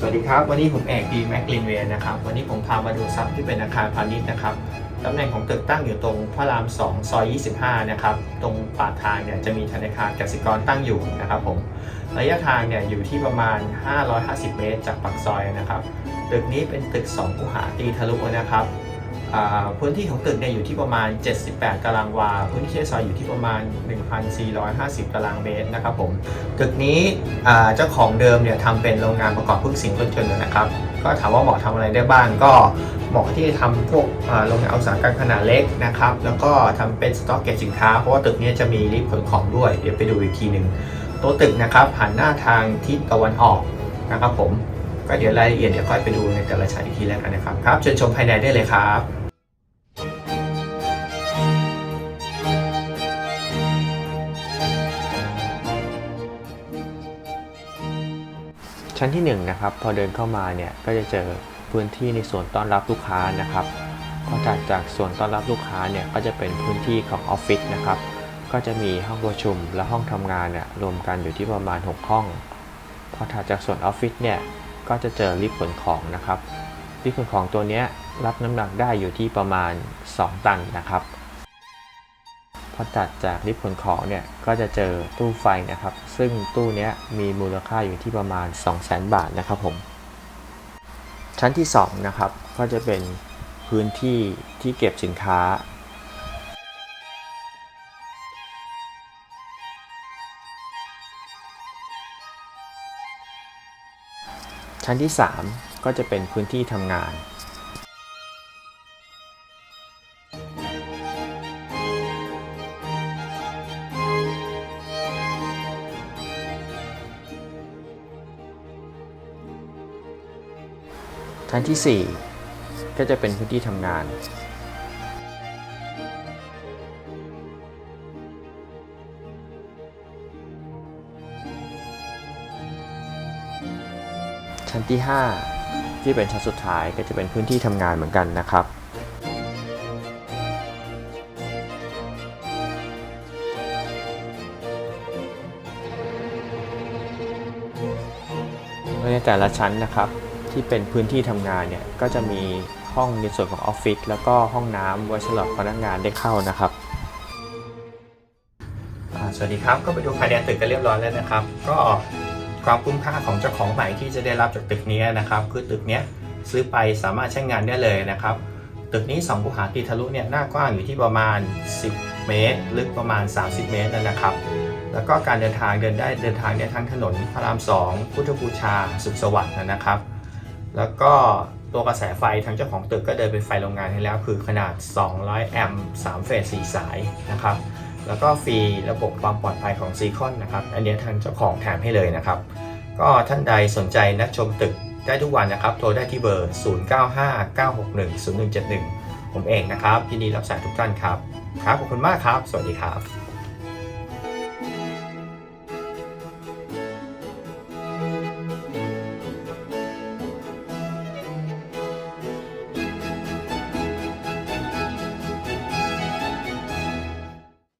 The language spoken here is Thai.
สวัสดีครับ วันนี้ผมเอกดีแม็กลินเวนนะครับ วันนี้ผมพามาดูซับที่เป็นอาคารพาณิชย์นะครับตำแหน่งของตึกตั้งอยู่ตรงพระราม 2 ซอย 25 นะครับ ตรงป่าทางเนี่ยจะมีธนาคารกสิกรตั้งอยู่นะครับผม ระยะทางเนี่ยอยู่ที่ประมาณ 550 เมตร จากปากซอยนะครับ ตึกนี้เป็นตึก2คูหาตีทะลุนะครับ พื้นที่ของตึกเนี่ยอยู่ที่ประมาณ 78 ตารางวา พื้นที่ใช้สอยอยู่ที่ประมาณ 1,450 ตารางเมตรนะครับผม ตึกนี้เจ้าของเดิมเนี่ยทำเป็นโรงงานประกอบเครื่งเสียงรถยนต์นะครับ ก็ถามว่าเหมาะทำอะไรได้บ้างก็เหมาะที่จะทำพวกโรงงานอุตสาหกรรมขนาดเล็กนะครับ แล้วก็ทำเป็นสต็อกเก็บสินค้า เพราะว่าตึกนี้จะมีลิฟต์ขนของด้วย เดี๋ยวไปดูอีกทีหนึ่ง ตัวตึกนะครับหันหน้าทางทิศตะวันออกนะครับผมก็เดี๋ยวรายละเอียดเดี๋ยวค่อยไปดูในแต่ละชั้นอีกทีแล้วกันนะครับครับเชิญชมภายในได้เลยครับ ชั้นที่1นงนะครับพอเดินเข้ามาเนี่ยก็จะเจอพื้นที่ในส่วนต้อนรับลูกค้านะครับพอถัดจากส่วนต้อนรับลูกค้าเนี่ยก็จะเป็นพื้นที่ของออฟฟิศนะครับก็จะมีห้องประชุมและห้องทำงานเนี่ยรวมกันอยู่ที่ประมาณ 6 ห้อง พอถัดจากส่วนออฟฟิศเนี่ยก็จะเจอลิฟต์ขนของนะครับลิฟต์ขนของตัวนี้รับน้ำหนักได้อยู่ที่ประมาณ 2 ตันนะครับ อตัดจากลิฟต์ขนของเนี่ยก็จะเจอตู้ไฟนะครับ ซึ่งตู้นี้มีมูลค่าอยู่ที่ประมาณ 200,000 บาทนะครับผมชั้นที่2นะครับก็จะเป็นพื้นที่ที่เก็บสินค้า ชั้นที่ 3 ก็จะเป็นพื้นที่ทำงาน ชั้นที่ 4 ก็จะเป็นพื้นที่ทำงาน ชั้นที่ 5 ที่เป็นชั้นสุดท้ายก็จะเป็นพื้นที่ทำงานเหมือนกันนะครับในแต่ละชั้นนะครับ ที่เป็นพื้นที่ทำงานเนี่ยก็จะมีห้องในส่วนของออฟฟิศแล้วก็ห้องน้ำไว้สำหรับพนักงานได้เข้านะครับสวัสดีครับ ก็ไปดูภายในตึกกันเรียบร้อยแล้วนะครับ ก็ความคุ้มค่าของเจ้าของใหม่ที่จะได้รับจากตึกนี้นะครับ คือตึกนี้ซื้อไปสามารถใช้งานได้เลยนะครับ ตึกนี้2คูหาตีทะลุเนี่ยหน้ากว้างอยู่ที่ประมาณ 10 เมตร ลึกประมาณ 30 เมตรนะครับ แล้วก็การเดินทางเดินได้เดินทางเนี่ยทั้งถนนพระราม 2 พุทธบูชา สุขสวัสดิ์นะครับ แล้วก็ตัวกระแสไฟทางเจ้าของตึกก็เดินเป็นไฟโรงงานให้แล้ว คือขนาด 200 แอมป์3เฟส 4 สายนะครับ แล้วก็ฟรีระบบความปลอดภัยของซีคอนนะครับ อันนี้ทางเจ้าของแถมให้เลยนะครับ ก็ท่านใดสนใจนัดชมตึกได้ทุกวันนะครับ โทรได้ที่เบอร์ 0959610171 ผมเองนะครับยินดีรับสายทุกท่านครับ ครับ ขอบคุณมากครับ สวัสดีครับ